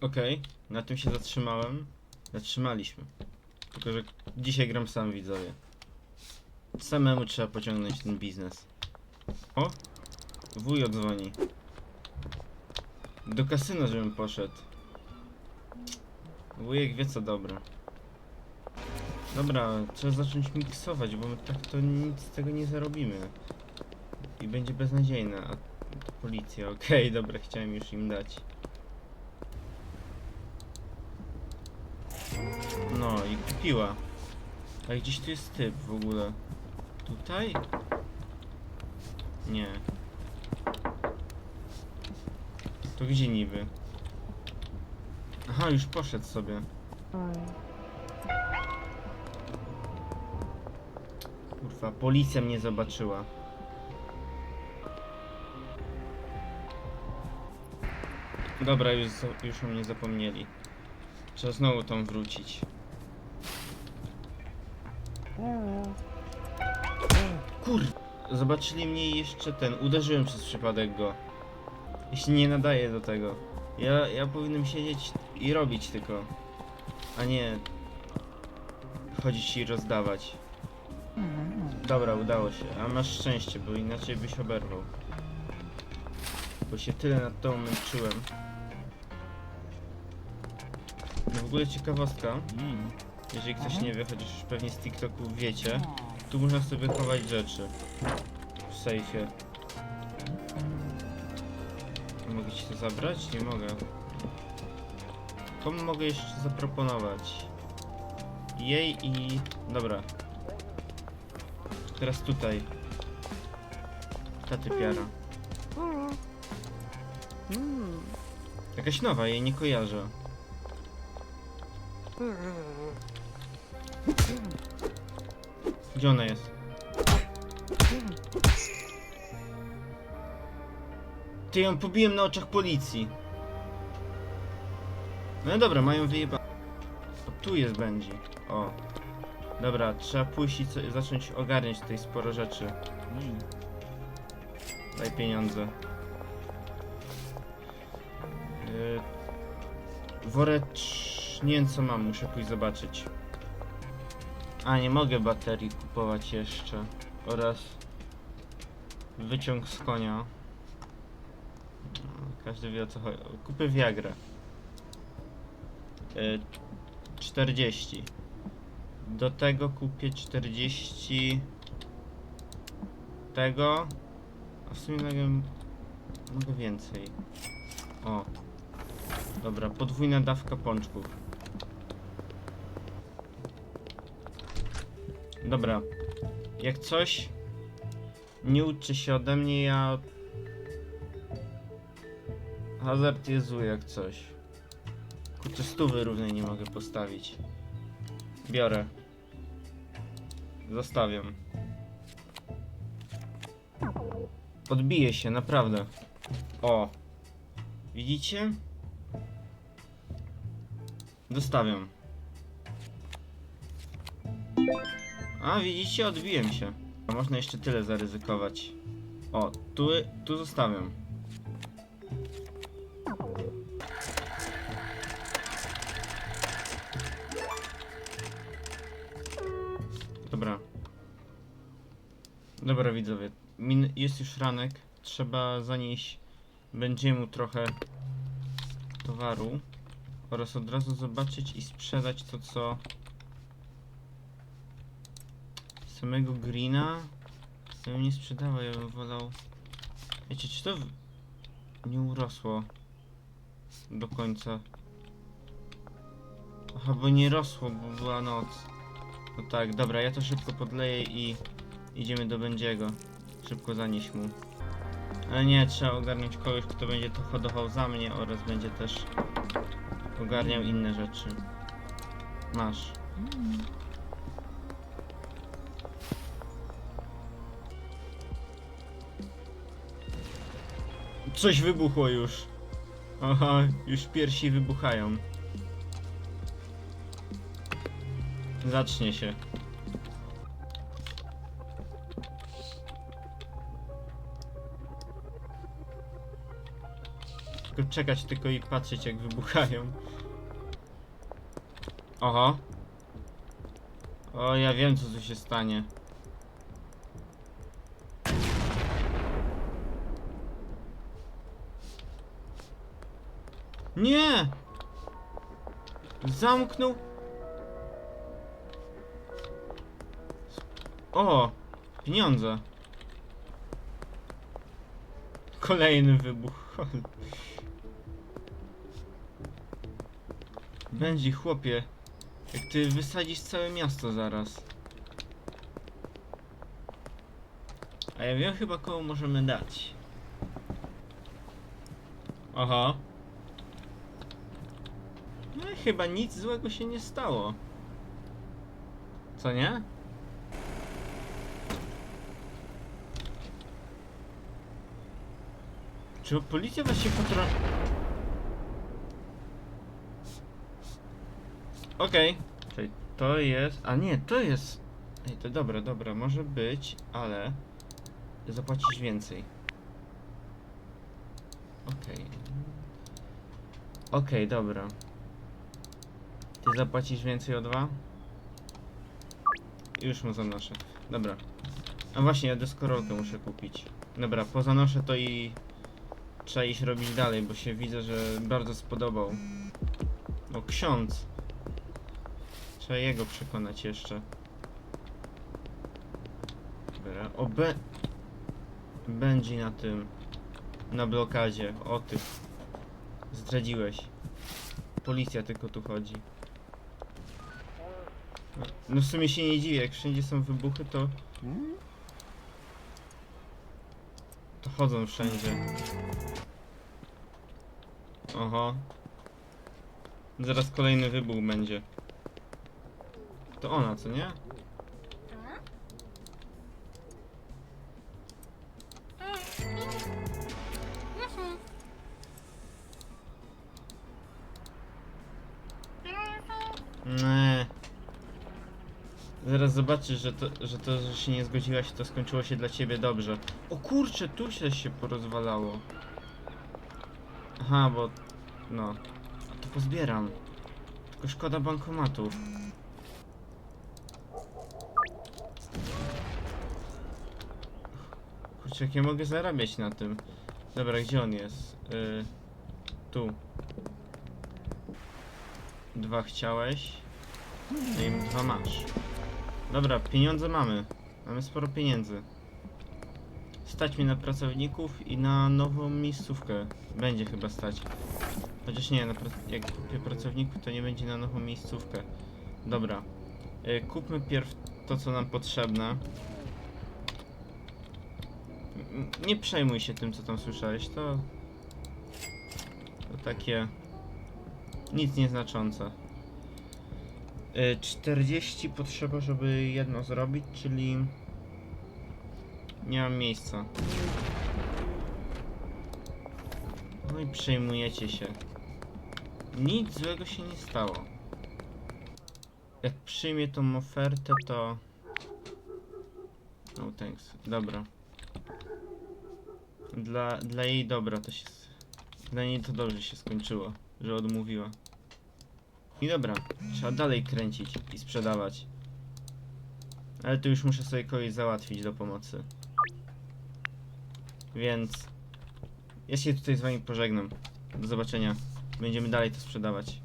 Okej, na tym się zatrzymałem. Zatrzymaliśmy. Tylko, że dzisiaj gram sam widzowie. Samemu trzeba pociągnąć ten biznes. O! Wuj odzwoni. Do kasyna, żebym poszedł. Wujek wie co dobre. Dobra, trzeba zacząć miksować, bo my tak to nic z tego nie zarobimy. I będzie beznadziejne, a policja, okej, dobra, chciałem już im dać. Kupiła. A gdzieś tu jest typ w ogóle. Tutaj? Nie. To gdzie niby? Aha, już poszedł sobie. Kurwa, policja mnie zobaczyła. Dobra, już, już o mnie zapomnieli. Trzeba znowu tam wrócić. Kur... Zobaczyli mnie jeszcze ten. Uderzyłem przez przypadek go. Jeśli nie nadaje do tego. Ja, ja powinienem siedzieć i robić tylko. A nie... Chodzić i rozdawać. Dobra, udało się. A masz szczęście, bo inaczej byś oberwał. Bo się tyle nad tą męczyłem. No w ogóle ciekawostka. Jeżeli ktoś nie wie, chociaż pewnie z TikToku wiecie, tu można sobie chować rzeczy w sejfie. Mogę ci to zabrać? Nie mogę. Komu mogę jeszcze zaproponować? Jej i... Dobra. Teraz tutaj. Ta typiara. Jakaś nowa, jej nie kojarzę. Gdzie ona jest? Ty ją pobiłem na oczach policji. No dobra, mają wyjeba... O, tu jest będzie. O. Dobra, trzeba pójść i co, zacząć ogarniać tutaj sporo rzeczy. Daj pieniądze. Yy, worecz... Nie wiem co mam, muszę pójść zobaczyć. A, nie mogę baterii kupować jeszcze. Oraz... Wyciąg z konia. No, Każdy wie o co chodzi. Kupię Viagrę. Yy, 40. Do tego kupię 40 tego. A w sumie mogę, mogę więcej. O. Dobra, podwójna dawka pączków. Dobra. Jak coś nie uczy się ode mnie, ja hazard jest zły jak coś. Kurczę, stówy równej nie mogę postawić. Biorę. Zostawiam. Podbije się, naprawdę. O. Widzicie? Dostawiam. A, widzicie? Odbiłem się. Można jeszcze tyle zaryzykować. O, tu, tu zostawiam. Dobra. Dobra widzowie, min jest już ranek, trzeba zanieść będzie mu trochę towaru oraz od razu zobaczyć i sprzedać to co samego greena bym nie sprzedawał, ja bym wolał wiecie czy to nie urosło do końca aha bo nie rosło, bo była noc no tak, dobra, ja to szybko podleję i idziemy do Będziego. Szybko zanieść mu. Ale nie, trzeba ogarnąć kogoś, kto będzie to hodował za mnie oraz będzie też ogarniał inne rzeczy. Masz. Coś wybuchło już. Aha, już piersi wybuchają. Zacznie się. tylko czekać tylko i patrzeć jak wybuchają. Oho. O, ja wiem co tu się stanie. Nie! Zamknął. O! Pieniądze. Kolejny wybuch. Będzie chłopie. Jak ty wysadzisz całe miasto zaraz. A ja wiem chyba komu możemy dać. Aha. No chyba nic złego się nie stało. Co nie? Czy policja właśnie kontrol... Okej. Czyli to jest... A nie, to jest... Ej, to dobra, dobra, może być, ale... Zapłacisz więcej. Okej. Okej, dobra. Ty zapłacisz więcej o dwa? Już mu zanoszę. Dobra. A właśnie, ja deskorolkę muszę kupić. Dobra, pozanoszę to i... Trzeba iść robić dalej, bo się widzę, że bardzo spodobał. O, ksiądz. Trzeba jego przekonać jeszcze. Dobra, o be... Będzie na tym... Na blokadzie, o tych. Zdradziłeś. Policja tylko tu chodzi. No w sumie się nie dziwię, jak wszędzie są wybuchy, to... To chodzą wszędzie. Oho. Zaraz kolejny wybuch będzie. To ona, co nie? Zobaczysz, że to, że to, że się nie zgodziłaś, to skończyło się dla ciebie dobrze. O kurczę, tu się się porozwalało. Aha, bo... No. To pozbieram. Tylko szkoda bankomatów. Kurczę, jak ja mogę zarabiać na tym? Dobra, gdzie on jest? Y, tu. Dwa chciałeś. No i dwa masz. Dobra, pieniądze mamy. Mamy sporo pieniędzy. Stać mi na pracowników i na nową miejscówkę. Będzie chyba stać. Chociaż nie, na jak kupię pracowników, to nie będzie na nową miejscówkę. Dobra. Y, kupmy pierw to, co nam potrzebne. Nie przejmuj się tym, co tam słyszałeś. To... To takie... Nic nieznaczące. Y, 40 potrzeba, żeby jedno zrobić, czyli nie mam miejsca. No i przejmujecie się. Nic złego się nie stało. Jak przyjmie tą ofertę, to... No thanks. Dobra. Dla, dla jej dobra to się... Dla niej to dobrze się skończyło, że odmówiła. I dobra, trzeba dalej kręcić i sprzedawać. Ale tu już muszę sobie kogoś załatwić do pomocy. Więc ja się tutaj z wami pożegnam. Do zobaczenia. Będziemy dalej to sprzedawać.